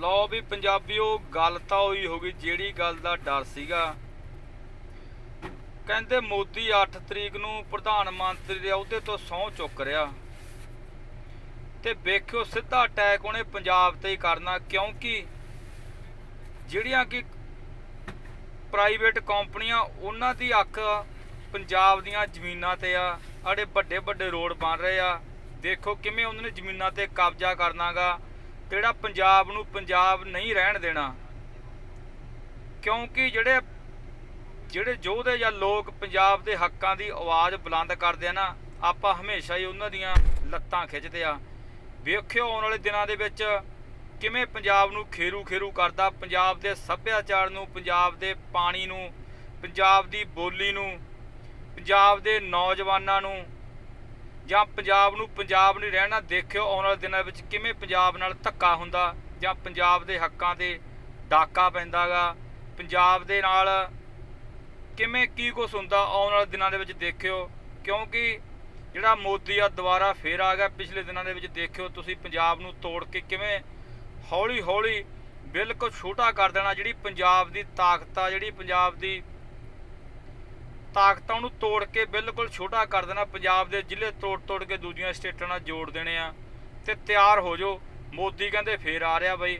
ਲਓ ਵੀ ਪੰਜਾਬੀਓ, ਗੱਲ ਤਾਂ ਹੋਈ ਗਈ ਜਿਹੜੀ ਗੱਲ ਦਾ ਡਰ ਸੀਗਾ। ਕਹਿੰਦੇ ਮੋਦੀ 8 ਤਰੀਕ ਨੂੰ ਪ੍ਰਧਾਨ ਮੰਤਰੀ ਦੇ ਅਹੁਦੇ ਤੋਂ ਸਹੁੰ ਚੁੱਕ ਰਿਹਾ। ਤੇ ਵੇਖਿਓ ਸਿੱਧਾ ਅਟੈਕ ਉਹਨੇ ਪੰਜਾਬ ਤੇ ਹੀ ਕਰਨਾ, ਕਿਉਂਕਿ ਜਿਹੜੀਆਂ ਕਿ ਪ੍ਰਾਈਵੇਟ ਕੰਪਨੀਆਂ, ਉਹਨਾਂ ਦੀ ਅੱਖ ਪੰਜਾਬ ਦੀਆਂ ਜ਼ਮੀਨਾਂ ਤੇ ਆ। ਆੜੇ ਵੱਡੇ ਵੱਡੇ ਰੋਡ ਬਣ ਰਹੇ ਆ। ਦੇਖੋ ਕਿਵੇਂ ਉਹਨਾਂ ਨੇ ਜ਼ਮੀਨਾਂ ਤੇ ਕਬਜ਼ਾ ਕਰਨਾਗਾ। ਜਿਹੜਾ ਪੰਜਾਬ ਨੂੰ ਪੰਜਾਬ ਨਹੀਂ ਰਹਿਣ ਦੇਣਾ। ਕਿਉਂਕਿ ਜਿਹੜੇ ਜਿਹੜੇ ਯੋਧੇ ਜਾਂ ਲੋਕ ਪੰਜਾਬ ਦੇ ਹੱਕਾਂ ਦੀ ਆਵਾਜ਼ ਬੁਲੰਦ ਕਰਦੇ ਆ ਨਾ, ਆਪਾਂ ਹਮੇਸ਼ਾ ਹੀ ਉਹਨਾਂ ਦੀਆਂ ਲੱਤਾਂ ਖਿੱਚਦੇ ਆ। ਵੇਖਿਓ ਆਉਣ ਵਾਲੇ ਦਿਨਾਂ ਦੇ ਵਿੱਚ ਕਿਵੇਂ ਪੰਜਾਬ ਨੂੰ ਖੇਰੂ ਖੇਰੂ ਕਰਦਾ, ਪੰਜਾਬ ਦੇ ਸੱਭਿਆਚਾਰ ਨੂੰ, ਪੰਜਾਬ ਦੇ ਪਾਣੀ ਨੂੰ, ਪੰਜਾਬ ਦੀ ਬੋਲੀ ਨੂੰ, ਪੰਜਾਬ ਦੇ ਨੌਜਵਾਨਾਂ ਨੂੰ ਜਾਂ ਪੰਜਾਬ ਨੂੰ ਪੰਜਾਬ ਨਹੀਂ ਰਹਿਣਾ ਦੇਖਿਓ, ਆਉਣ ਵਾਲੇ ਦਿਨਾਂ ਵਿੱਚ ਕਿਵੇਂ ਪੰਜਾਬ ਨਾਲ ਧੱਕਾ ਹੁੰਦਾ, ਜਾਂ ਪੰਜਾਬ ਦੇ ਹੱਕਾਂ ਤੇ ਡਾਕਾ ਪੈਂਦਾਗਾ, ਪੰਜਾਬ ਦੇ ਨਾਲ ਕਿਵੇਂ ਕੀ ਕੁਛ ਹੁੰਦਾ, ਆਉਣ ਵਾਲੇ ਦਿਨਾਂ ਦੇ ਵਿੱਚ ਦੇਖਿਓ। ਕਿਉਂਕਿ ਜਿਹੜਾ ਮੋਦੀ ਆ, ਦੁਬਾਰਾ ਫੇਰ ਆ ਗਿਆ। ਪਿਛਲੇ ਦਿਨਾਂ ਦੇ ਵਿੱਚ ਦੇਖਿਓ, ਤੁਸੀਂ ਪੰਜਾਬ ਨੂੰ ਤੋੜ ਕੇ ਕਿਵੇਂ ਹੌਲੀ ਹੌਲੀ ਬਿਲਕੁਲ ਛੋਟਾ ਕਰ ਦੇਣਾ, ਜਿਹੜੀ ਪੰਜਾਬ ਦੀ ਤਾਕਤ ਆ, ਜਿਹੜੀ ਪੰਜਾਬ ਦੀ ਤਾਕਤਾਂ ਨੂੰ ਤੋੜ ਕੇ ਬਿਲਕੁਲ ਛੋਟਾ ਕਰ ਦੇਣਾ, ਪੰਜਾਬ ਦੇ ਜ਼ਿਲ੍ਹੇ ਤੋੜ ਤੋੜ ਕੇ ਦੂਜੀਆਂ ਸਟੇਟਾਂ ਨਾਲ ਜੋੜ ਦੇਣੇ ਆ, ਤੇ ਤਿਆਰ ਹੋ ਜਾਓ। ਮੋਦੀ ਕਹਿੰਦੇ ਫੇਰ ਆ ਰਿਹਾ ਬਈ।